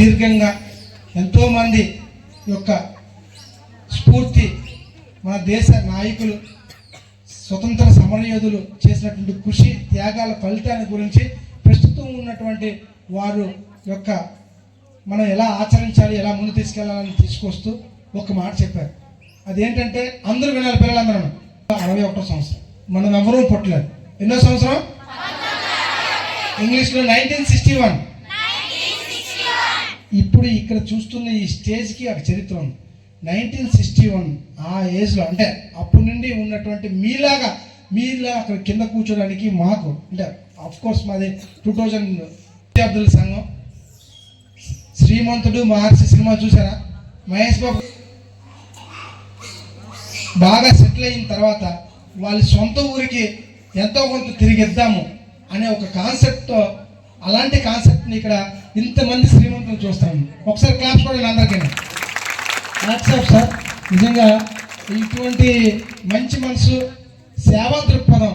సుదీర్ఘంగా ఎంతోమంది యొక్క స్ఫూర్తి మన దేశ నాయకులు స్వతంత్ర సమరయోధులు చేసినటువంటి కృషి త్యాగాల ఫలితాన్ని గురించి ప్రస్తుతం ఉన్నటువంటి వారు యొక్క మనం ఎలా ఆచరించాలి ఎలా ముందు తీసుకెళ్ళాలని తీసుకొస్తూ ఒక మాట చెప్పారు. అదేంటంటే అందరూ వినాలి పిల్లలందరూ. అరవై ఒకటో సంవత్సరం. మనం ఎవరూ పుట్టలేదు. ఎన్నో సంవత్సరం? ఇంగ్లీష్లో నైన్టీన్ సిక్స్టీ వన్ ఇప్పుడు ఇక్కడ చూస్తున్న ఈ స్టేజ్కి ఒక చరిత్ర ఉంది. నైన్టీన్ సిక్స్టీ వన్ ఆ ఏజ్లో అంటే అప్పటి నుండి ఉన్నటువంటి మీలాగా మీలా అక్కడ కింద కూర్చోడానికి మాకు అంటే అఫ్ కోర్స్ మాది టూ థౌజండ్ విద్యార్థుల సంఘం. శ్రీమంతుడు మహర్షి సినిమా చూసారా? మహేష్ బాబు బాగా సెటిల్ అయిన తర్వాత వాళ్ళ సొంత ఊరికి ఎంతో కొంత తిరిగి ఇద్దాము అనే ఒక కాన్సెప్ట్తో అలాంటి కాన్సెప్ట్ని ఇక్కడ ఇంతమంది శ్రీమంతులు చూస్తాము ఒకసారి క్లాప్స్ కూడా అందరికీ. వాట్సాప్ సార్ నిజంగా ఇటువంటి మంచి మనసు సేవా దృక్పథం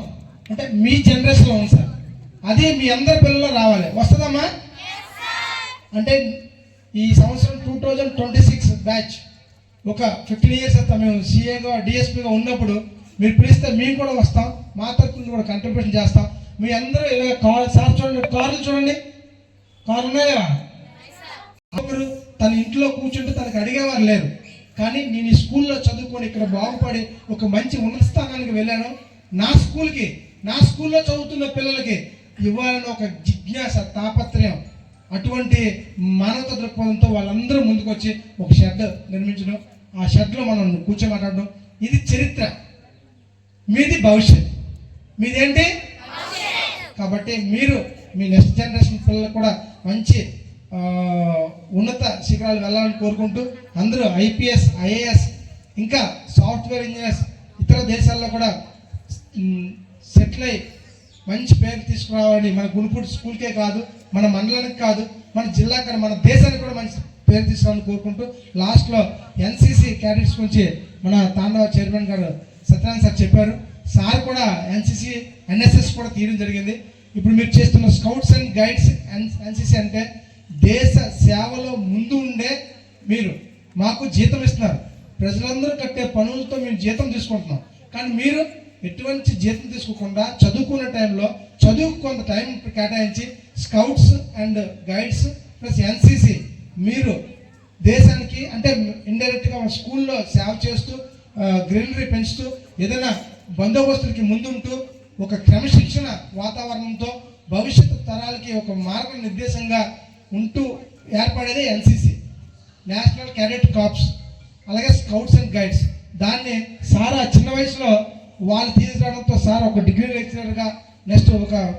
అంటే మీ జనరేషన్లో ఉంది సార్ అది మీ అందరి పిల్లల్లో రావాలి. వస్తుందమ్మా? అంటే ఈ సంవత్సరం two thousand twenty six batch ఒక ఫిఫ్టీన్ ఇయర్స్ అయితే మేము సీఏగా డిఎస్పీగా ఉన్నప్పుడు మీరు పిలిస్తే మేము కూడా వస్తాం మా తరఫున కూడా కంట్రిబ్యూషన్ చేస్తాం. మీ అందరూ ఇలా కార్ సార్ చూడండి కార్లు చూడండి. కారు ఉన్నాయా? ఒకరు తన ఇంట్లో కూర్చుంటే తనకు అడిగేవారు లేరు. కానీ నేను ఈ స్కూల్లో చదువుకొని ఇక్కడ బాగుపడి ఒక మంచి ఉన్నత స్థానానికి వెళ్ళాను. నా స్కూల్కి నా స్కూల్లో చదువుతున్న పిల్లలకి ఇవ్వాలని ఒక జిజ్ఞాస తాపత్రయం. అటువంటి మానవత దృక్పథంతో వాళ్ళందరూ ముందుకు వచ్చి ఒక షెడ్ నిర్మించడం. ఆ షెడ్లో మనం కూర్చో మాట్లాడడం ఇది చరిత్ర. మీది భవిష్యత్. మీదేంటి? కాబట్టి మీరు మీ నెక్స్ట్ జనరేషన్ పిల్లలు కూడా మంచి ఉన్నత శిఖరాలు వెళ్ళాలని కోరుకుంటూ అందరూ ఐపీఎస్ ఐఏఎస్ ఇంకా సాఫ్ట్వేర్ ఇంజనీర్స్ ఇతర దేశాల్లో కూడా సెటిల్ అయ్యి మంచి పేరు తీసుకురావాలని మన గుణపూడి స్కూల్కే కాదు మన మండలానికి కాదు మన జిల్లాకి కానీ మన దేశానికి కూడా మంచి పేరు తీసుకోవాలని కోరుకుంటూ లాస్ట్లో ఎన్సీసీ క్యాడెట్స్ గురించి మన తాండవ చైర్మన్ గారు సత్యనారాయణ సార్ చెప్పారు. సార్ కూడా ఎన్సీసీ ఎన్ఎస్ఎస్ కూడా తీయడం జరిగింది. ఇప్పుడు మీరు చేస్తున్న స్కౌట్స్ అండ్ గైడ్స్ ఎన్సీసీ అంటే దేశ సేవలో ముందు ఉండే మీరు. మాకు జీతం ఇస్తున్నారు. ప్రజలందరూ కట్టే పనులతో మేము జీతం తీసుకుంటున్నాం. కానీ మీరు ఎటువంటి జీతం తీసుకోకుండా చదువుకునే టైంలో చదువు కొంత టైం కేటాయించి scouts and guides plus NCC మీరు దేశానికి అంటే ఇండైరెక్ట్గా మన స్కూల్లో సేవ చేస్తూ గ్రీనరీ పెంచుతూ ఏదైనా బందోబస్తులకి ముందుంటూ ఒక క్రమశిక్షణ వాతావరణంతో భవిష్యత్తు తరాలకి ఒక మార్గనిర్దేశంగా ఉంటూ ఏర్పడేది ఎన్సీసీ. నేషనల్ క్యాడెట్ కాప్స్ అలాగే స్కౌట్స్ అండ్ గైడ్స్. దాన్ని సార్ ఆ చిన్న వయసులో వాళ్ళు తీసుకురావడంతో సార్ ఒక డిగ్రీ లెక్చరర్గా నెక్స్ట్ ఒక